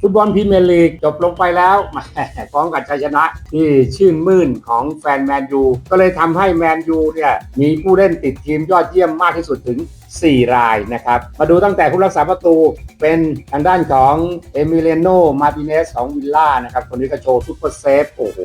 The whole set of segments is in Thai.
ฟุตบอลพรีเมียร์ลีกจบลงไปแล้วพร้อมกับชัยชนะที่ชื่นมื่นของแฟนแมนยู ก็เลยทำให้แมนยูเนี่ยมีผู้เล่นติดทีมยอดเยี่ยมมากที่สุดถึง 4 รายนะครับ มาดูตั้งแต่ผู้รักษาประตูเป็นทางด้านของเอมิเลโน มาติเนสของวิลล่านะครับ คนนี้ก็โชว์ซุปเปอร์เซฟ โอ้โห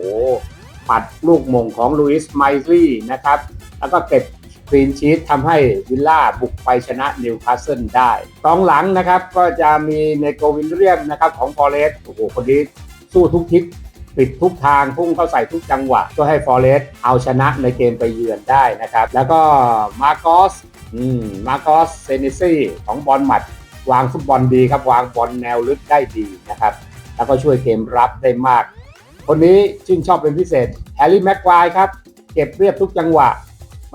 ปัดลูกมงของลุยส์ไมลี่นะครับ แล้วก็เก็บ คลีนชีตทำให้วิลล่าบุกไปชนะนิวคาสเซิลได้กองหลังนะครับก็จะมีเนโกวิลเลียมนะครับของฟอเรสต์โอ้โหคนนี้สู้ทุกทิศปิดทุกทางพุ่งเข้าใส่ทุกจังหวะก็ให้ฟอเรสต์เอาชนะในเกมไปเยือนได้นะครับ แล้วก็มาโกสอืมมาโกสเซนิซี่ของบอลหมัด วางฟุตบอลดีครับ วางบอลแนวลึกได้ดีนะครับ แล้วก็ช่วยเกมรับได้มาก คนนี้ชื่นชอบเป็นพิเศษแฮร์รี่แม็กควายครับ เก็บเรียบทุกจังหวะ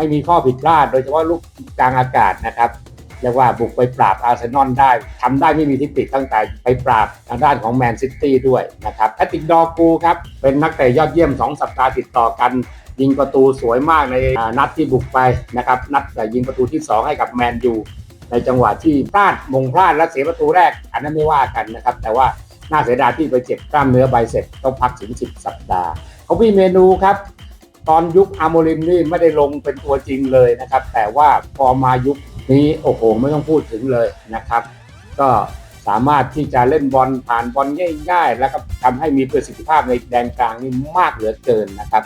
ไม่มีข้อผิดพลาด โดยเฉพาะลูกกลางอากาศนะครับเรียกว่าบุกไปปราบอาร์เซนอลได้ทำได้ไม่มีทิฏฐิตั้งแต่ไปปราบทางด้านของแมนซิตี้ด้วยนะครับแพติกดอกูครับ เป็นนักเตะยอดเยี่ยม 2 สัปดาห์ติดต่อกัน ยิงประตูสวยมากในนัดที่บุกไปนะครับ นัดแต่ยิงประตูที่ 2 ให้กับแมนยูในจังหวะที่พลาดมงพลาดและเสียประตูแรก อันนั้นไม่ว่ากันนะครับ แต่ว่าน่าเสียดายที่ไปเจ็บกล้ามเนื้อใบเสร็จต้องพักถึง 10 สัปดาห์เขามีเมนูครับ ตอนยุคอาโมลินนี่ไม่ได้ลงเป็นตัวจริงเลยนะครับ แต่ว่าพอมายุคนี้โอ้โหไม่ต้องพูดถึงเลยนะครับ ก็สามารถที่จะเล่นบอลผ่านบอลง่าย ๆ แล้วก็ทำให้มีประสิทธิภาพในแดนกลางนี่มากเหลือเกินนะครับ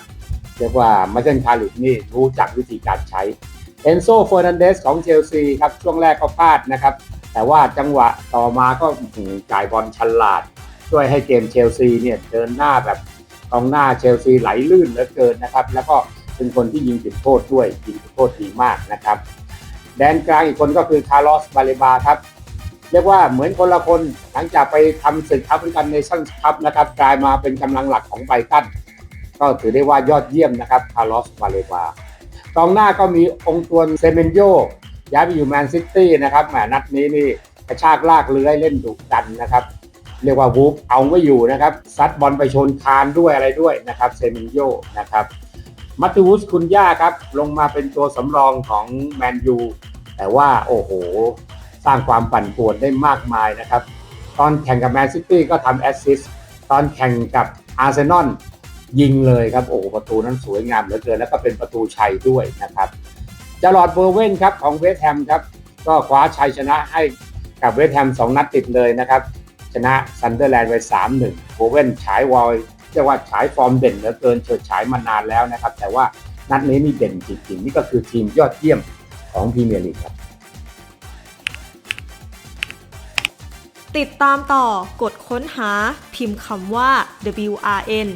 เรียกว่ามาเชนคาริกนี่รู้จักวิธีการใช้เอนโซเฟอร์นันเดสของเชลซีครับช่วงแรกก็พลาดนะครับ แต่ว่าจังหวะต่อมาก็หือจ่ายบอลฉลาด ช่วยให้เกมเชลซีเนี่ยเดินหน้าแบบ องหน้าเชลซีไหลลื่นเหลือเกินนะครับ แล้วก็เป็นคนที่ยิงจุดโทษด้วยยิงจุดโทษดีมากนะครับ แดนกลางอีกคนก็คือคาร์ลอสบาเลบาครับ เรียกว่าเหมือนคนละคนหลังจากไปทำศึกแอฟริกันเนชั่นส์คัพนะครับกลายมาเป็นกำลังหลักของไบตันก็ถือได้ว่ายอดเยี่ยมนะครับคาร์ลอสบาเลบากองหน้าก็มีองค์ตัวเซเมนโยย้ายไปอยู่แมนซิตี้นะครับแหมนัดนี้นี่กระชากลากเลื้อยเล่นดุดันนะครับ เรียกว่าวูฟเอาไม่อยู่นะครับซัดบอลไปชนคานด้วยอะไรด้วยนะครับเซมินโยนะครับมัตติวุสคุณย่าครับลงมาเป็นตัวสำรองของแมนยูแต่ว่าโอ้โห สร้างความปั่นป่วนได้มากมายนะครับ ตอนแข่งกับแมนซิตี้ก็ทำแอสซิสต์ตอนแข่งกับอาร์เซนอลยิงเลยครับโอ้ประตูนั้นสวยงามเหลือเกินแล้วก็เป็นประตูชัยด้วยนะครับจารอดเบอร์เวนครับของเวสต์แฮมครับก็คว้าชัยชนะให้กับเวสต์แฮมสองนัดติดเลยนะครับ ชนะซันเดอร์แลนด์ไป3-1โบเว่นฉายวอยเรียกว่าฉายฟอร์มเด่นเหลือเกินเฉิดฉายมานานแล้วนะครับ แต่ว่านัดนี้มีเด่นจริงๆนี่ก็คือทีมยอดเยี่ยมของพรีเมียร์ลีกครับ ติดตามต่อกดค้นหาพิมพ์คำว่า WRN